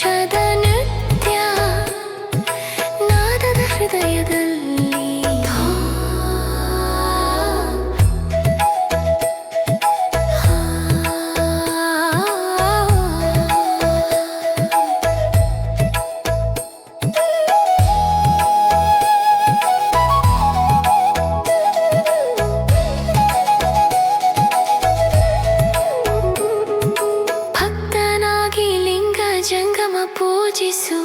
觉得 പൂജിസു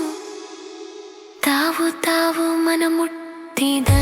താവു താവു മനമുട്ടിത